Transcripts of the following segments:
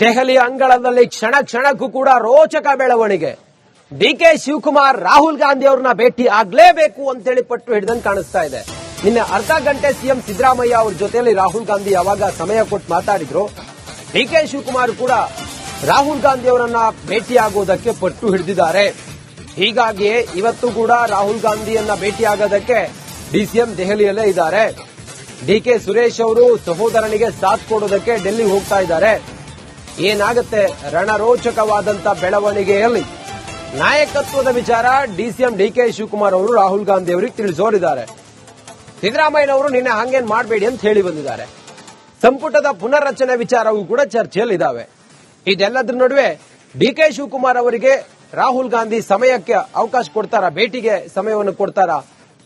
ದೆಹಲಿ ಅಂಗಳದಲ್ಲಿ ಕ್ಷಣ ಕ್ಷಣಕ್ಕೂ ಕೂಡ ರೋಚಕ ಬೆಳವಣಿಗೆ. ಡಿ ಕೆ ಶಿವಕುಮಾರ್, ರಾಹುಲ್ ಗಾಂಧಿ ಅವ್ರನ್ನ ಭೇಟಿ ಆಗ್ಲೇಬೇಕು ಅಂತೇಳಿ ಪಟ್ಟು ಹಿಡಿದಂಗೆ ಕಾಣಿಸ್ತಾ ಇದೆ. ನಿನ್ನೆ ಅರ್ಧ ಗಂಟೆ ಸಿಎಂ ಸಿದ್ದರಾಮಯ್ಯ ಅವ್ರ ಜೊತೆಯಲ್ಲಿ ರಾಹುಲ್ ಗಾಂಧಿ ಯಾವಾಗ ಸಮಯ ಕೊಟ್ಟು ಮಾತಾಡಿದ್ರು ಡಿಕೆ ಶಿವಕುಮಾರ್ ಕೂಡ ರಾಹುಲ್ ಗಾಂಧಿ ಅವರನ್ನ ಭೇಟಿಯಾಗುವುದಕ್ಕೆ ಪಟ್ಟು ಹಿಡಿದಿದ್ದಾರೆ. ಹೀಗಾಗಿಯೇ ಇವತ್ತು ಕೂಡ ರಾಹುಲ್ ಗಾಂಧಿಯನ್ನ ಭೇಟಿಯಾಗೋದಕ್ಕೆ ಡಿಸಿಎಂ ದೆಹಲಿಯಲ್ಲೇ ಇದ್ದಾರೆ. ಡಿ ಕೆ ಸುರೇಶ್ ಅವರು ಸಹೋದರನಿಗೆ ಸಾಥ್ ಕೊಡೋದಕ್ಕೆ ಡೆಲ್ಲಿ ಹೋಗ್ತಾ ಇದ್ದಾರೆ. ಏನಾಗುತ್ತೆ? ರಣರೋಚಕವಾದಂತ ಬೆಳವಣಿಗೆಯಲ್ಲಿ ನಾಯಕತ್ವದ ವಿಚಾರ ಡಿಸಿಎಂ ಡಿಕೆ ಶಿವಕುಮಾರ್ ಅವರು ರಾಹುಲ್ ಗಾಂಧಿ ಅವರಿಗೆ ತಿಳಿಸೋರಿದ್ದಾರೆ ಸಿದ್ದರಾಮಯ್ಯನವರು ನಿನ್ನೆ ಹಂಗೇನ್ ಮಾಡಬೇಡಿ ಅಂತ ಹೇಳಿ ಬಂದಿದ್ದಾರೆ. ಸಂಪುಟದ ಪುನರ್ರಚನೆ ವಿಚಾರವೂ ಕೂಡ ಚರ್ಚೆಯಲ್ಲಿದ್ದಾವೆ. ಇದೆಲ್ಲದರ ನಡುವೆ ಡಿಕೆ ಶಿವಕುಮಾರ್ ಅವರಿಗೆ ರಾಹುಲ್ ಗಾಂಧಿ ಸಮಯಕ್ಕೆ ಅವಕಾಶ ಕೊಡ್ತಾರಾ? ಭೇಟಿಗೆ ಸಮಯವನ್ನು ಕೊಡ್ತಾರಾ?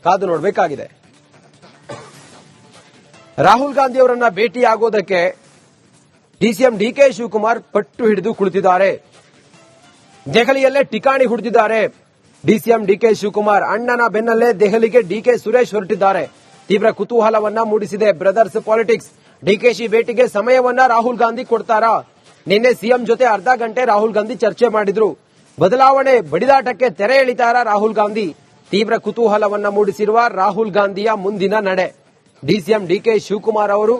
ಕಾದು ನೋಡಬೇಕಾಗಿದೆ. ರಾಹುಲ್ ಗಾಂಧಿ ಅವರನ್ನ ಭೇಟಿಯಾಗೋದಕ್ಕೆ ಡಿಸಿಎಂ ಡಿಕೆ ಶಿವಕುಮಾರ್ ಪಟ್ಟು ಹಿಡಿದು ಕುಳಿತಿದ್ದಾರೆ. ದೆಹಲಿಯಲ್ಲೇ ಠಿಕಾಣಿ ಹುಡುತಿದ್ದಾರೆ ಡಿಸಿಎಂ ಡಿಕೆ ಶಿವಕುಮಾರ್ ಅಣ್ಣನ ಬೆನ್ನಲ್ಲೇ ದೆಹಲಿಗೆ ಡಿಕೆ ಸುರೇಶ್ ಹೊರಟಿದ್ದಾರೆ. ತೀವ್ರ ಕುತೂಹಲವನ್ನ ಮೂಡಿಸಿದೆ ಬ್ರದರ್ಸ್ ಪಾಲಿಟಿಕ್ಸ್. ಡಿಕೆಶಿ ಭೇಟಿಗೆ ಸಮಯವನ್ನ ರಾಹುಲ್ ಗಾಂಧಿ ಕೊಡ್ತಾರಾ. ನಿನ್ನೆ ಸಿಎಂ ಜೊತೆ ಅರ್ಧ ಗಂಟೆ ರಾಹುಲ್ ಗಾಂಧಿ ಚರ್ಚೆ ಮಾಡಿದ್ರು. ಬದಲಾವಣೆ ಬಡಿದಾಟಕ್ಕೆ ತೆರೆ ಎಳಿತಾರ ರಾಹುಲ್ ಗಾಂಧಿ. ತೀವ್ರ ಕುತೂಹಲವನ್ನ ಮೂಡಿಸಿರುವ ರಾಹುಲ್ ಗಾಂಧಿಯ ಮುಂದಿನ ನಡೆ. ಡಿಸಿಎಂ ಡಿಕೆ ಶಿವಕುಮಾರ್ ಅವರು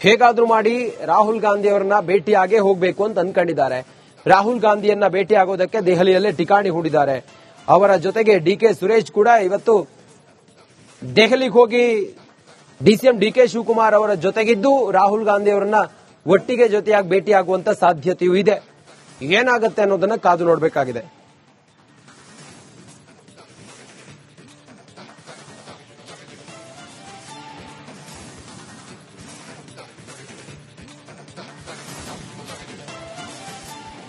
ಹೇಗಾದ್ರೂ ಮಾಡಿ ರಾಹುಲ್ ಗಾಂಧಿ ಅವರನ್ನ ಭೇಟಿಯಾಗೇ ಹೋಗಬೇಕು ಅಂತ ಅನ್ಕೊಂಡಿದ್ದಾರೆ. ರಾಹುಲ್ ಗಾಂಧಿಯನ್ನ ಭೇಟಿಯಾಗೋದಕ್ಕೆ ದೆಹಲಿಯಲ್ಲೇ ಠಿಕಾಣಿ ಹೂಡಿದ್ದಾರೆ. ಅವರ ಜೊತೆಗೆ ಡಿ ಕೆ ಸುರೇಶ್ ಕೂಡ ಇವತ್ತು ದೆಹಲಿಗೆ ಹೋಗಿ ಡಿಸಿಎಂ ಡಿಕೆ ಶಿವಕುಮಾರ್ ಅವರ ಜೊತೆಗಿದ್ದು ರಾಹುಲ್ ಗಾಂಧಿ ಅವರನ್ನ ಒಟ್ಟಿಗೆ ಜೊತೆಯಾಗಿ ಭೇಟಿಯಾಗುವಂತ ಸಾಧ್ಯತೆಯೂ ಇದೆ. ಏನಾಗುತ್ತೆ ಅನ್ನೋದನ್ನ ಕಾದು ನೋಡಬೇಕಾಗಿದೆ.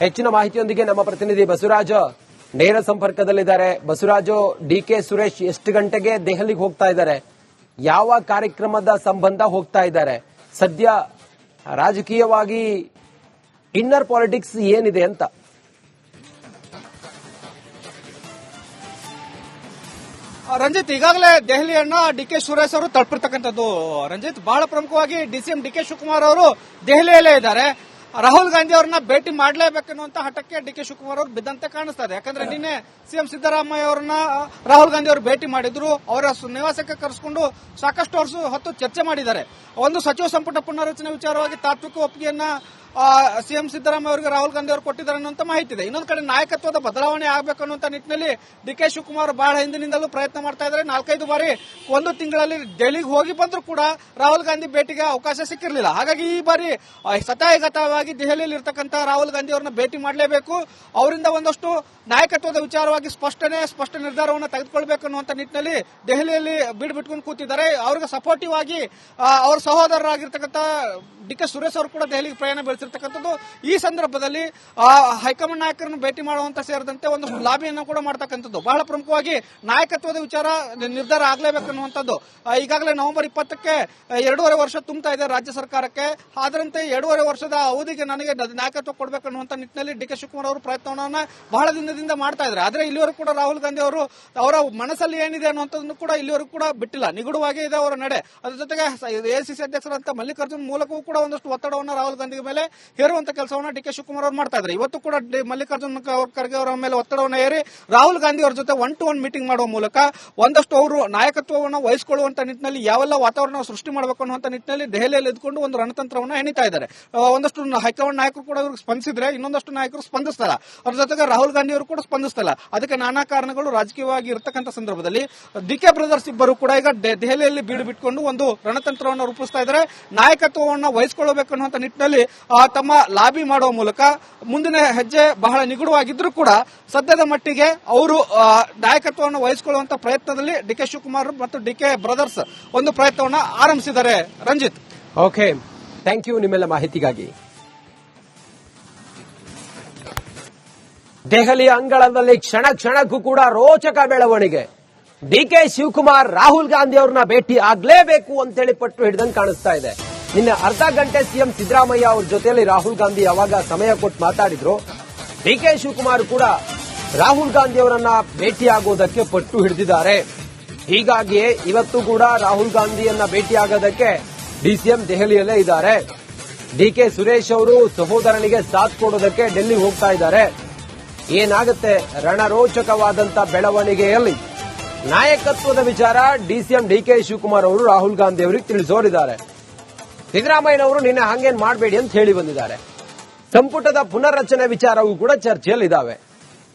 ಹೆಚ್ಚಿನ ಮಾಹಿತಿಯೊಂದಿಗೆ ನಮ್ಮ ಪ್ರತಿನಿಧಿ ಬಸವರಾಜ ನೇರ ಸಂಪರ್ಕದಲ್ಲಿದ್ದಾರೆ. ಬಸವರಾಜು ಡಿಕೆ ಸುರೇಶ್ ಎಷ್ಟು ಗಂಟೆಗೆ ದೆಹಲಿಗೆ ಹೋಗ್ತಾ ಇದ್ದಾರೆ? ಯಾವ ಕಾರ್ಯಕ್ರಮದ ಸಂಬಂಧ ಹೋಗ್ತಾ ಇದ್ದಾರೆ? ಸದ್ಯ ರಾಜಕೀಯವಾಗಿ ಇನ್ನರ್ ಪಾಲಿಟಿಕ್ಸ್ ಏನಿದೆ ಅಂತ? ರಂಜಿತ್, ಈಗಾಗಲೇ ದೆಹಲಿಯನ್ನ ಡಿ ಕೆ ಸುರೇಶ್ ಅವರು ತಲುಪಿರ್ತಕ್ಕಂಥದ್ದು. ರಂಜಿತ್, ಬಹಳ ಪ್ರಮುಖವಾಗಿ ಡಿಸಿಎಂ ಡಿ ಕೆ ಶಿವಕುಮಾರ್ ಅವರು ದೆಹಲಿಯಲ್ಲೇ ಇದ್ದಾರೆ. ರಾಹುಲ್ ಗಾಂಧಿ ಅವ್ರನ್ನ ಭೇಟಿ ಮಾಡಲೇಬೇಕನ್ನುವಂತ ಹಠಕ್ಕೆ ಡಿ ಕೆ ಶಿವಕುಮಾರ್ ಅವರು ಬಿದ್ದಂತೆ ಕಾಣಿಸ್ತಾರೆ ಇದೆ ಯಾಕಂದ್ರೆ ನಿನ್ನೆ ಸಿಎಂ ಸಿದ್ದರಾಮಯ್ಯ ಅವರನ್ನ ರಾಹುಲ್ ಗಾಂಧಿ ಅವರು ಭೇಟಿ ಮಾಡಿದ್ರು. ಅವರ ನಿವಾಸಕ್ಕೆ ಕರೆಸಿಕೊಂಡು ಸಾಕಷ್ಟು ವರ್ಷ ಹೊತ್ತು ಚರ್ಚೆ ಮಾಡಿದ್ದಾರೆ. ಒಂದು ಸಚಿವ ಸಂಪುಟ ಪುನರ್ರಚನೆ ವಿಚಾರವಾಗಿ ತಾತ್ವಿಕ ಒಪ್ಪಿಗೆಯನ್ನ ಸಿಎಂ ಸಿದ್ದರಾಮಯ್ಯ ಅವರಿಗೆ ರಾಹುಲ್ ಗಾಂಧಿ ಅವರು ಕೊಟ್ಟಿದ್ದಾರೆ ಅನ್ನುವಂಥ ಮಾಹಿತಿ ಇದೆ ಇನ್ನೊಂದು ಕಡೆ ನಾಯಕತ್ವದ ಬದಲಾವಣೆ ಆಗಬೇಕು ಅನ್ನುವಂಥ ನಿಟ್ಟಿನಲ್ಲಿ ಡಿ ಕೆ ಶಿವಕುಮಾರ್ ಬಹಳ ಹಿಂದಿನಿಂದಲೂ ಪ್ರಯತ್ನ ಮಾಡ್ತಾ ಇದ್ದಾರೆ. ನಾಲ್ಕೈದು ಬಾರಿ ಒಂದು ತಿಂಗಳಲ್ಲಿ ಡೆಲ್ಲಿಗೆ ಹೋಗಿ ಬಂದರೂ ಕೂಡ ರಾಹುಲ್ ಗಾಂಧಿ ಭೇಟಿಗೆ ಅವಕಾಶ ಸಿಕ್ಕಿರಲಿಲ್ಲ. ಹಾಗಾಗಿ ಈ ಬಾರಿ ಸತಾಯಗತವಾಗಿ ದೆಹಲಿಯಲ್ಲಿ ಇರ್ತಕ್ಕಂಥ ರಾಹುಲ್ ಗಾಂಧಿ ಅವರನ್ನ ಭೇಟಿ ಮಾಡಲೇಬೇಕು. ಅವರಿಂದ ಒಂದಷ್ಟು ನಾಯಕತ್ವದ ವಿಚಾರವಾಗಿ ಸ್ಪಷ್ಟನೆ, ಸ್ಪಷ್ಟ ನಿರ್ಧಾರವನ್ನು ತೆಗೆದುಕೊಳ್ಬೇಕು ಅನ್ನುವಂಥ ನಿಟ್ಟಿನಲ್ಲಿ ದೆಹಲಿಯಲ್ಲಿ ಬಿಡ್ಬಿಟ್ಕೊಂಡು ಕೂತಿದ್ದಾರೆ. ಅವ್ರಿಗೆ ಸಪೋರ್ಟಿವ್ ಆಗಿ ಅವರ ಸಹೋದರರಾಗಿರ್ತಕ್ಕಂಥ ಡಿ ಕೆ ಸುರೇಶ್ ಅವರು ಕೂಡ ದೆಹಲಿಗೆ ಪ್ರಯಾಣ ಬೆಳೆಸಿರ್ತಕ್ಕಂಥದ್ದು ಈ ಸಂದರ್ಭದಲ್ಲಿ ಆ, ಹೈಕಮಾಂಡ್ ನಾಯಕರನ್ನು ಭೇಟಿ ಮಾಡುವಂತ ಸೇರಿದಂತೆ ಒಂದು ಲಾಬಿಯನ್ನು ಕೂಡ ಮಾಡ್ತಕ್ಕಂಥದ್ದು. ಬಹಳ ಪ್ರಮುಖವಾಗಿ ನಾಯಕತ್ವದ ವಿಚಾರ ನಿರ್ಧಾರ ಆಗಲೇಬೇಕು ಅನ್ನುವಂಥದ್ದು. ಈಗಾಗಲೇ ನವೆಂಬರ್ ಇಪ್ಪತ್ತಕ್ಕೆ ಎರಡೂವರೆ ವರ್ಷ ತುಂಬ್ತಾ ಇದೆ ರಾಜ್ಯ ಸರ್ಕಾರಕ್ಕೆ. ಅದರಂತೆ ಎರಡೂವರೆ ವರ್ಷದ ಅವಧಿಗೆ ನನಗೆ ನಾಯಕತ್ವ ಕೊಡಬೇಕು ಅನ್ನುವಂಥ ನಿಟ್ಟಿನಲ್ಲಿ ಡಿ ಕೆ ಶಿವಕುಮಾರ್ ಅವರು ಪ್ರಯತ್ನವನ್ನ ಬಹಳ ದಿನದಿಂದ ಮಾಡ್ತಾ ಇದ್ದಾರೆ. ಆದ್ರೆ ಇಲ್ಲಿವರೆಗೂ ಕೂಡ ರಾಹುಲ್ ಗಾಂಧಿ ಅವರು ಅವರ ಮನಸ್ಸಲ್ಲಿ ಏನಿದೆ ಅನ್ನುವಂಥದ್ದನ್ನು ಕೂಡ ಇಲ್ಲಿವರೆಗೂ ಕೂಡ ಬಿಟ್ಟಿಲ್ಲ. ನಿಗೂಢವಾಗಿ ಇದೆ ಅವರ ನಡೆ. ಅದ್ರ ಜೊತೆಗೆ ಎಸಿಸಿ ಅಧ್ಯಕ್ಷರಂತ ಮಲ್ಲಿಕಾರ್ಜುನ್ ಮೂಲಕವೂ ಕೂಡ ಒಂದಷ್ಟು ಒತ್ತಡವನ್ನು ರಾಹುಲ್ ಗಾಂಧಿ ಮೇಲೆ ಹೇರುವಂತ ಕೆಲಸವನ್ನ ಡಿ ಕೆ ಶಿವಕುಮಾರ್ ಅವರು ಮಾಡ್ತಾ ಇದ್ದಾರೆ ಇವತ್ತು ಕೂಡ ಮಲ್ಲಿಕಾರ್ಜುನ್ ಖರ್ಗೆ ಅವರ ಮೇಲೆ ಒತ್ತಡವನ್ನು ಏರಿ ರಾಹುಲ್ ಗಾಂಧಿ ಅವರ ಜೊತೆ ಒನ್ ಟು ಒನ್ ಮೀಟಿಂಗ್ ಮಾಡುವ ಮೂಲಕ ಒಂದಷ್ಟು ಅವರು ನಾಯಕತ್ವವನ್ನು ವಹಿಸಿಕೊಳ್ಳುವಂತ ನಿಟ್ಟಿನಲ್ಲಿ ಯಾವೆಲ್ಲ ವಾತಾವರಣ ಸೃಷ್ಟಿ ಮಾಡಬೇಕು ಅನ್ನುವಂತ ನಿಟ್ಟಿನಲ್ಲಿ ದೆಹಲಿಯಲ್ಲಿ ಇದ್ಕೊಂಡು ಒಂದು ರಣತಂತ್ರವನ್ನು ಎಣಿತಾ ಇದ್ದಾರೆ. ಒಂದಷ್ಟು ಹೈಕಮಾಂಡ್ ನಾಯಕರು ಕೂಡ ಇವ್ರಿಗೆ ಸ್ಪಂದಿಸಿದ್ರೆ ಇನ್ನೊಂದಷ್ಟು ನಾಯಕರು ಸ್ಪಂದಿಸ್ತಲ್ಲ. ಅವ್ರ ಜೊತೆಗೆ ರಾಹುಲ್ ಗಾಂಧಿ ಅವರು ಕೂಡ ಸ್ಪಂದಿಸ್ತಲ್ಲ. ಅದಕ್ಕೆ ನಾನಾ ಕಾರಣಗಳು ರಾಜಕೀಯವಾಗಿ ಇರತಕ್ಕಂತ ಸಂದರ್ಭದಲ್ಲಿ ಡಿ ಕೆ ಬ್ರದರ್ಸ್ ಇಬ್ಬರು ಕೂಡ ಈಗ ದೆಹಲಿಯಲ್ಲಿ ಬೀಡು ಬಿಟ್ಕೊಂಡು ಒಂದು ರಣತಂತ್ರವನ್ನು ರೂಪಿಸ್ತಾ ಇದ್ದಾರೆ. ನಾಯಕತ್ವವನ್ನು ವಹಿಸಿಕೊಳ್ಳಬೇಕು ಅನ್ನುವಂತ ನಿಟ್ಟಿನಲ್ಲಿ ತಮ್ಮ ಲಾಬಿ ಮಾಡುವ ಮೂಲಕ ಮುಂದಿನ ಹೆಜ್ಜೆ ಬಹಳ ನಿಗೂಢವಾಗಿದ್ರೂ ಕೂಡ ಸದ್ಯದ ಮಟ್ಟಿಗೆ ಅವರು ನಾಯಕತ್ವವನ್ನು ವಹಿಸಿಕೊಳ್ಳುವಂತ ಪ್ರಯತ್ನದಲ್ಲಿ ಡಿ ಕೆ ಶಿವಕುಮಾರ್ ಮತ್ತು ಡಿ ಕೆ ಬ್ರದರ್ಸ್ ಒಂದು ಪ್ರಯತ್ನವನ್ನು ಆರಂಭಿಸಿದ್ದಾರೆ. ರಂಜಿತ್. ಓಕೆ. ಥ್ಯಾಂಕ್ ಯು ನಿಮ್ಮೆಲ್ಲ ಮಾಹಿತಿಗಾಗಿ. ದೆಹಲಿಯ ಅಂಗಳದಲ್ಲಿ ಕ್ಷಣ ಕ್ಷಣಕ್ಕೂ ಕೂಡ ರೋಚಕ ಬೆಳವಣಿಗೆ. ಡಿಕೆ ಶಿವಕುಮಾರ್, ರಾಹುಲ್ ಗಾಂಧಿ ಅವ್ರನ್ನ ಭೇಟಿ ಆಗ್ಲೇಬೇಕು ಅಂತೇಳಿ ಪಟ್ಟು ಹಿಡಿದಂಗೆ ಕಾಣಿಸ್ತಾ ಇದೆ. ನಿನ್ನೆ ಅರ್ಧ ಗಂಟೆ ಸಿಎಂ ಸಿದ್ದರಾಮಯ್ಯ ಅವ್ರ ಜೊತೆಯಲ್ಲಿ ರಾಹುಲ್ ಗಾಂಧಿ ಯಾವಾಗ ಸಮಯ ಕೊಟ್ಟು ಮಾತಾಡಿದ್ರು ಡಿಕೆ ಶಿವಕುಮಾರ್ ಕೂಡ ರಾಹುಲ್ ಗಾಂಧಿ ಅವರನ್ನ ಭೇಟಿಯಾಗೋದಕ್ಕೆ ಪಟ್ಟು ಹಿಡಿದಿದ್ದಾರೆ. ಹೀಗಾಗಿಯೇ ಇವತ್ತು ಕೂಡ ರಾಹುಲ್ ಗಾಂಧಿಯನ್ನ ಭೇಟಿಯಾಗೋದಕ್ಕೆ ಡಿಸಿಎಂ ದೆಹಲಿಯಲ್ಲೇ ಇದ್ದಾರೆ. ಡಿ ಕೆ ಸುರೇಶ್ ಅವರು ಸಹೋದರನಿಗೆ ಸಾಥ್ ಕೊಡೋದಕ್ಕೆ ಡೆಲ್ಲಿ ಹೋಗ್ತಾ ಇದ್ದಾರೆ. ಏನಾಗುತ್ತೆ ರಣರೋಚಕವಾದಂತ ಬೆಳವಣಿಗೆಯಲ್ಲಿ? ನಾಯಕತ್ವದ ವಿಚಾರ ಡಿಸಿಎಂ ಡಿ ಕೆ ಶಿವಕುಮಾರ್ ಅವರು ರಾಹುಲ್ ಗಾಂಧಿ ಅವರಿಗೆ ತಿಳಿಸೋರಿದ್ದಾರೆ. ಸಿದ್ದರಾಮಯ್ಯನವರು ನಿನ್ನೆ ಹಂಗೇನ್ ಮಾಡಬೇಡಿ ಅಂತ ಹೇಳಿ ಬಂದಿದ್ದಾರೆ. ಸಂಪುಟದ ಪುನರ್ರಚನೆ ವಿಚಾರವೂ ಕೂಡ ಚರ್ಚೆಯಲ್ಲಿದ್ದಾವೆ.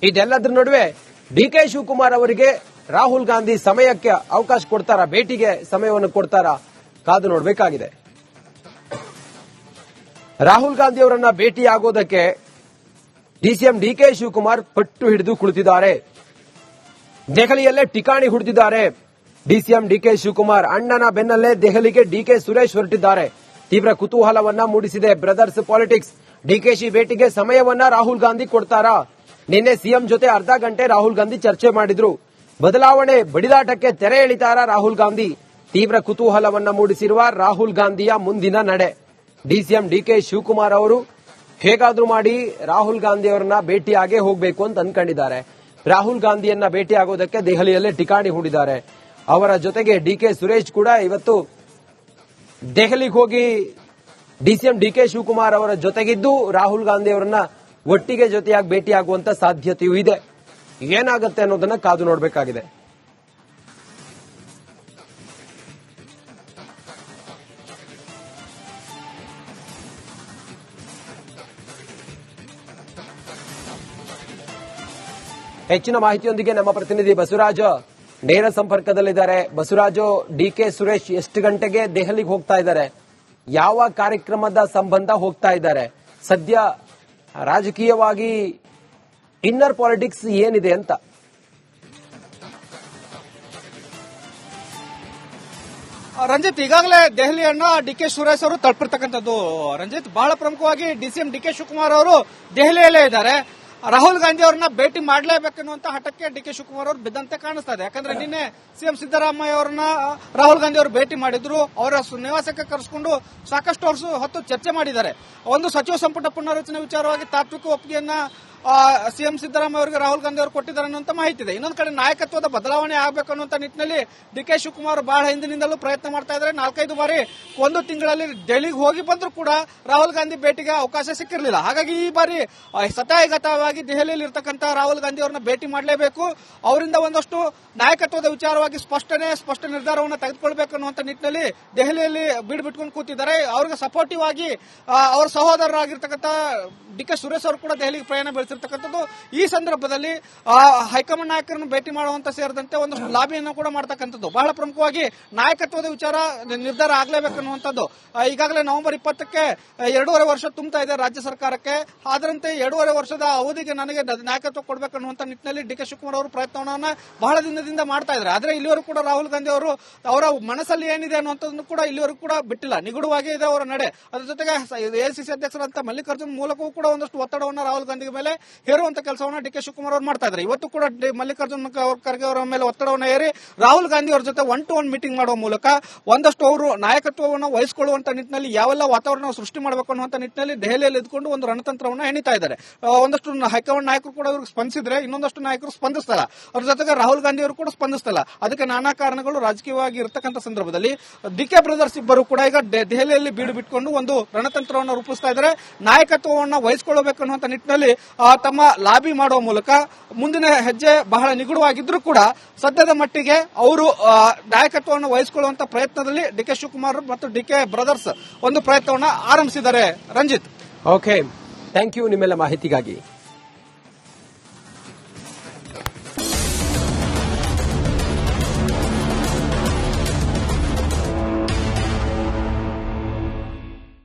ಇದೆಲ್ಲದರ ನಡುವೆ ಡಿ ಕೆ ಶಿವಕುಮಾರ್ ಅವರಿಗೆ ರಾಹುಲ್ ಗಾಂಧಿ ಸಮಯಕ್ಕೆ ಅವಕಾಶ ಕೊಡ್ತಾರಾ, ಭೇಟಿಗೆ ಸಮಯವನ್ನು ಕೊಡ್ತಾರಾ ಕಾದು ನೋಡಬೇಕಾಗಿದೆ. ರಾಹುಲ್ ಗಾಂಧಿ ಅವರನ್ನ ಭೇಟಿಯಾಗೋದಕ್ಕೆ ಡಿಸಿಎಂ ಡಿ ಕೆ ಶಿವಕುಮಾರ್ ಪಟ್ಟು ಹಿಡಿದು ಕುಳಿತಿದ್ದಾರೆ. ದೆಹಲಿಯಲ್ಲೇ ಠಿಕಾಣಿ ಹುಡುತಿದ್ದಾರೆ ಡಿಸಿಎಂ ಡಿ ಕೆ ಶಿವಕುಮಾರ್ ಅಣ್ಣನ ಬೆನ್ನಲ್ಲೇ ದೆಹಲಿಗೆ ಡಿಕೆ ಸುರೇಶ್ ಹೊರಟಿದ್ದಾರೆ. ತೀವ್ರ ಕುತೂಹಲವನ್ನ ಮೂಡಿಸಿದೆ ಬ್ರದರ್ಸ್ ಪಾಲಿಟಿಕ್ಸ್. ಡಿಕೆಶಿ ಭೇಟಿಗೆ ಸಮಯವನ್ನ ರಾಹುಲ್ ಗಾಂಧಿ ಕೊಡ್ತಾರಾ? ನಿನ್ನೆ ಸಿಎಂ ಜೊತೆ ಅರ್ಧ ಗಂಟೆ ರಾಹುಲ್ ಗಾಂಧಿ ಚರ್ಚೆ ಮಾಡಿದ್ರು. ಬದಲಾವಣೆ ಬಡಿದಾಟಕ್ಕೆ ತೆರೆ ಎಳಿತಾರಾ ರಾಹುಲ್ ಗಾಂಧಿ? ತೀವ್ರ ಕುತೂಹಲವನ್ನ ಮೂಡಿಸಿರುವ ರಾಹುಲ್ ಗಾಂಧಿಯ ಮುಂದಿನ ನಡೆ. ಡಿಸಿಎಂ ಡಿಕೆ ಶಿವಕುಮಾರ್ ಅವರು, ಹೇಗಾದ್ರೂ ಮಾಡಿ ರಾಹುಲ್ ಗಾಂಧಿ ಅವರನ್ನ ಭೇಟಿಯಾಗೇ ಹೋಗಬೇಕು ಅಂತ ಅನ್ಕೊಂಡಿದ್ದಾರೆ. ರಾಹುಲ್ ಗಾಂಧಿಯನ್ನ ಭೇಟಿಯಾಗೋದಕ್ಕೆ ದೆಹಲಿಯಲ್ಲೇ ಠಿಕಾಣಿ ಹೂಡಿದ್ದಾರೆ. ಅವರ ಜೊತೆಗೆ ಡಿಕೆ ಸುರೇಶ್ ಕೂಡ ಇವತ್ತು ದೆಹಲಿಗೆ ಹೋಗಿ ಡಿಸಿಎಂ ಡಿ ಕೆ ಶಿವಕುಮಾರ್ ಅವರ ಜೊತೆಗಿದ್ದು ರಾಹುಲ್ ಗಾಂಧಿ ಅವರನ್ನ ಒಟ್ಟಿಗೆ ಜೊತೆಯಾಗಿ ಭೇಟಿಯಾಗುವಂತ ಸಾಧ್ಯತೆಯೂ ಇದೆ. ಏನಾಗುತ್ತೆ ಅನ್ನೋದನ್ನ ಕಾದು ನೋಡಬೇಕಾಗಿದೆ. ಹೆಚ್ಚಿನ ಮಾಹಿತಿಯೊಂದಿಗೆ ನಮ್ಮ ಪ್ರತಿನಿಧಿ ಬಸವರಾಜ. ನೇರ ಸಂಪರ್ಕದಲ್ಲಿದ್ದಾರೆ. ಬಸವರಾಜು ಡಿ ಕೆ ಸುರೇಶ್ ಎಷ್ಟು ಗಂಟೆಗೆ ದೆಹಲಿಗೆ ಹೋಗ್ತಾ ಇದ್ದಾರೆ? ಯಾವ ಕಾರ್ಯಕ್ರಮದ ಸಂಬಂಧ ಹೋಗ್ತಾ ಇದ್ದಾರೆ? ಸದ್ಯ ರಾಜಕೀಯವಾಗಿ ಇನ್ನರ್ ಪಾಲಿಟಿಕ್ಸ್ ಏನಿದೆ ಅಂತ? ರಂಜಿತ್, ಈಗಾಗಲೇ ದೆಹಲಿಯನ್ನ ಡಿ ಕೆ ಸುರೇಶ್ ಅವರು ತಲುಪಿರ್ತಕ್ಕಂಥದ್ದು. ರಂಜಿತ್, ಬಹಳ ಪ್ರಮುಖವಾಗಿ ಡಿಸಿಎಂ ಡಿ ಕೆ ಶಿವಕುಮಾರ್ ಅವರು ದೆಹಲಿಯಲ್ಲೇ ಇದ್ದಾರೆ. ರಾಹುಲ್ ಗಾಂಧಿ ಅವ್ರನ್ನ ಭೇಟಿ ಮಾಡಲೇಬೇಕೆನ್ನುವಂತ ಹಠಕ್ಕೆ ಡಿ ಕೆ ಶಿವಕುಮಾರ್ ಅವರು ಬಿದ್ದಂತೆ ಕಾಣಿಸ್ತಾ ಇದೆ. ಯಾಕಂದ್ರೆ ನಿನ್ನೆ ಸಿಎಂ ಸಿದ್ದರಾಮಯ್ಯ ಅವರನ್ನ ರಾಹುಲ್ ಗಾಂಧಿ ಅವರು ಭೇಟಿ ಮಾಡಿದ್ರು. ಅವರ ನಿವಾಸಕ್ಕೆ ಕರೆಸಿಕೊಂಡು ಸಾಕಷ್ಟು ವರ್ಷ ಹೊತ್ತು ಚರ್ಚೆ ಮಾಡಿದ್ದಾರೆ. ಒಂದು ಸಚಿವ ಸಂಪುಟ ಪುನರ್ರಚನೆ ವಿಚಾರವಾಗಿ ತಾತ್ವಿಕ ಒಪ್ಪಿಗೆಯನ್ನ ಸಿಎಂ ಸಿದ್ದರಾಮಯ್ಯ ಅವರಿಗೆ ರಾಹುಲ್ ಗಾಂಧಿ ಅವರು ಕೊಟ್ಟಿದ್ದಾರೆ ಅನ್ನುವಂತ ಮಾಹಿತಿ ಇದೆ. ಇನ್ನೊಂದು ಕಡೆ ನಾಯಕತ್ವದ ಬದಲಾವಣೆ ಆಗಬೇಕು ಅನ್ನುವಂತ ನಿಟ್ಟಿನಲ್ಲಿ ಡಿ ಕೆ ಶಿವಕುಮಾರ್ ಬಹಳ ಹಿಂದಿನಿಂದಲೂ ಪ್ರಯತ್ನ ಮಾಡ್ತಾ ಇದ್ದಾರೆ. ನಾಲ್ಕೈದು ಬಾರಿ ಒಂದು ತಿಂಗಳಲ್ಲಿ ಡೆಲ್ಲಿಗೆ ಹೋಗಿ ಬಂದರೂ ಕೂಡ ರಾಹುಲ್ ಗಾಂಧಿ ಭೇಟಿಗೆ ಅವಕಾಶ ಸಿಕ್ಕಿರಲಿಲ್ಲ. ಹಾಗಾಗಿ ಈ ಬಾರಿ ಸತಾಯಗತವಾಗಿ ದೆಹಲಿಯಲ್ಲಿ ಇರ್ತಕ್ಕಂಥ ರಾಹುಲ್ ಗಾಂಧಿ ಅವರನ್ನ ಭೇಟಿ ಮಾಡಲೇಬೇಕು. ಅವರಿಂದ ಒಂದಷ್ಟು ನಾಯಕತ್ವದ ವಿಚಾರವಾಗಿ ಸ್ಪಷ್ಟನೆ, ಸ್ಪಷ್ಟ ನಿರ್ಧಾರವನ್ನು ತೆಗೆದುಕೊಳ್ಬೇಕು ಅನ್ನುವಂಥ ನಿಟ್ಟಿನಲ್ಲಿ ದೆಹಲಿಯಲ್ಲಿ ಬೀಡು ಬಿಟ್ಕೊಂಡು ಕೂತಿದ್ದಾರೆ. ಅವ್ರಿಗೆ ಸಪೋರ್ಟಿವ್ ಆಗಿ ಅವರ ಸಹೋದರರಾಗಿರ್ತಕ್ಕಂಥ ಡಿ ಕೆ ಸುರೇಶ್ ಅವರು ಕೂಡ ದೆಹಲಿಗೆ ಪ್ರಯಾಣ ಬೆಳೆಸಿರ್ತಕ್ಕಂಥದ್ದು ಈ ಸಂದರ್ಭದಲ್ಲಿ ಹೈಕಮಾಂಡ್ ನಾಯಕರನ್ನು ಭೇಟಿ ಮಾಡುವಂತ ಸೇರಿದಂತೆ ಒಂದು ಲಾಬಿಯನ್ನು ಕೂಡ ಮಾಡ್ತಕ್ಕಂಥದ್ದು. ಬಹಳ ಪ್ರಮುಖವಾಗಿ ನಾಯಕತ್ವದ ವಿಚಾರ ನಿರ್ಧಾರ ಆಗಲೇಬೇಕು ಅನ್ನುವಂಥದ್ದು. ಈಗಾಗಲೇ ನವೆಂಬರ್ ಇಪ್ಪತ್ತಕ್ಕೆ ಎರಡೂವರೆ ವರ್ಷ ತುಂಬ್ತಾ ಇದೆ ರಾಜ್ಯ ಸರ್ಕಾರಕ್ಕೆ. ಅದರಂತೆ ಎರಡೂವರೆ ವರ್ಷದ ಅವಧಿಗೆ ನನಗೆ ನಾಯಕತ್ವ ಕೊಡಬೇಕು ಅನ್ನುವಂತ ನಿಟ್ಟಿನಲ್ಲಿ ಡಿ ಕೆ ಶಿವಕುಮಾರ್ ಅವರು ಪ್ರಯತ್ನವನ್ನ ಬಹಳ ದಿನದಿಂದ ಮಾಡ್ತಾ ಇದ್ದಾರೆ. ಆದ್ರೆ ಇಲ್ಲಿವರೆಗೂ ಕೂಡ ರಾಹುಲ್ ಗಾಂಧಿ ಅವರು ಅವರ ಮನಸ್ಸಲ್ಲಿ ಏನಿದೆ ಅನ್ನುವಂಥದ್ದನ್ನು ಕೂಡ ಇಲ್ಲಿವರೆಗೂ ಕೂಡ ಬಿಟ್ಟಿಲ್ಲ. ನಿಗೂಢವಾಗಿ ಇದೆ ಅವರ ನಡೆ. ಅದರ ಜೊತೆಗೆ ಎಐಸಿಸಿ ಅಧ್ಯಕ್ಷರಂತ ಮಲ್ಲಿಕಾರ್ಜುನ್ ಮೂಲಕವೂ ಕೂಡ ಒಂದಷ್ಟು ಒತ್ತಡವನ್ನು ರಾಹುಲ್ ಗಾಂಧಿ ಮೇಲೆ ಹೇರುವಂತ ಕೆಲಸವನ್ನ ಡಿ ಕೆ ಶಿವಕುಮಾರ್ ಅವರು ಮಾಡ್ತಾ ಇದ್ದಾರೆ. ಇವತ್ತು ಕೂಡ ಮಲ್ಲಿಕಾರ್ಜುನ ಅವ್ರ ಖರ್ಗೆ ಅವರ ಮೇಲೆ ಒತ್ತಡವನ್ನು ಏರಿ ರಾಹುಲ್ ಗಾಂಧಿ ಅವರ ಜೊತೆ ಒನ್ ಟು ಒನ್ ಮೀಟಿಂಗ್ ಮಾಡುವ ಮೂಲಕ ಒಂದಷ್ಟು ಅವರು ನಾಯಕತ್ವವನ್ನು ವಹಿಸಿಕೊಳ್ಳುವಂತ ನಿಟ್ಟಿನಲ್ಲಿ ಯಾವೆಲ್ಲ ವಾತಾವರಣ ಸೃಷ್ಟಿ ಮಾಡಬೇಕು ಅನ್ನುವಂತ ನಿಟ್ಟಿನಲ್ಲಿ ದೆಹಲಿಯಲ್ಲಿ ಇದ್ಕೊಂಡು ಒಂದು ರಣತಂತ್ರವನ್ನು ಹೆಣಿತಾ ಇದ್ದಾರೆ. ಒಂದಷ್ಟು ಹೈಕಮಾಂಡ್ ನಾಯಕರು ಕೂಡ ಇವ್ರಿಗೆ ಸ್ಪಂದಿಸಿದ್ರೆ ಇನ್ನೊಂದಷ್ಟು ನಾಯಕರು ಸ್ಪಂದಿಸ್ತಲ್ಲ. ಅವ್ರ ಜೊತೆಗೆ ರಾಹುಲ್ ಗಾಂಧಿ ಅವರು ಕೂಡ ಸ್ಪಂದಿಸ್ತಲ್ಲ. ಅದಕ್ಕೆ ನಾನಾ ಕಾರಣಗಳು ರಾಜಕೀಯವಾಗಿ ಇರತಕ್ಕಂಥ ಸಂದರ್ಭದಲ್ಲಿ ಡಿ ಕೆ ಬ್ರದರ್ಸ್ ಇಬ್ಬರು ಕೂಡ ಈಗ ದೆಹಲಿಯಲ್ಲಿ ಬೀಡು ಬಿಟ್ಕೊಂಡು ಒಂದು ರಣತಂತ್ರವನ್ನು ರೂಪಿಸ್ತಾ ಇದ್ದಾರೆ. ನಾಯಕತ್ವವನ್ನು ವಹಿಸಿಕೊಳ್ಳಬೇಕು ಅನ್ನುವಂಥ ನಿಟ್ಟಿನಲ್ಲಿ ತಮ್ಮ ಲಾಬಿ ಮಾಡುವ ಮೂಲಕ ಮುಂದಿನ ಹೆಜ್ಜೆ ಬಹಳ ನಿಗೂಢವಾಗಿದ್ರೂ ಕೂಡ ಸದ್ಯದ ಮಟ್ಟಿಗೆ ಅವರು ನಾಯಕತ್ವವನ್ನು ವಹಿಸಿಕೊಳ್ಳುವಂತ ಪ್ರಯತ್ನದಲ್ಲಿ ಡಿ ಕೆ ಶಿವಕುಮಾರ್ ಮತ್ತು ಡಿ ಕೆ ಬ್ರದರ್ಸ್ ಒಂದು ಪ್ರಯತ್ನವನ್ನು ಆರಂಭಿಸಿದ್ದಾರೆ. ರಂಜಿತ್. ಓಕೆ ಥ್ಯಾಂಕ್ ಯು ನಿಮ್ಮೆಲ್ಲ ಮಾಹಿತಿಗಾಗಿ.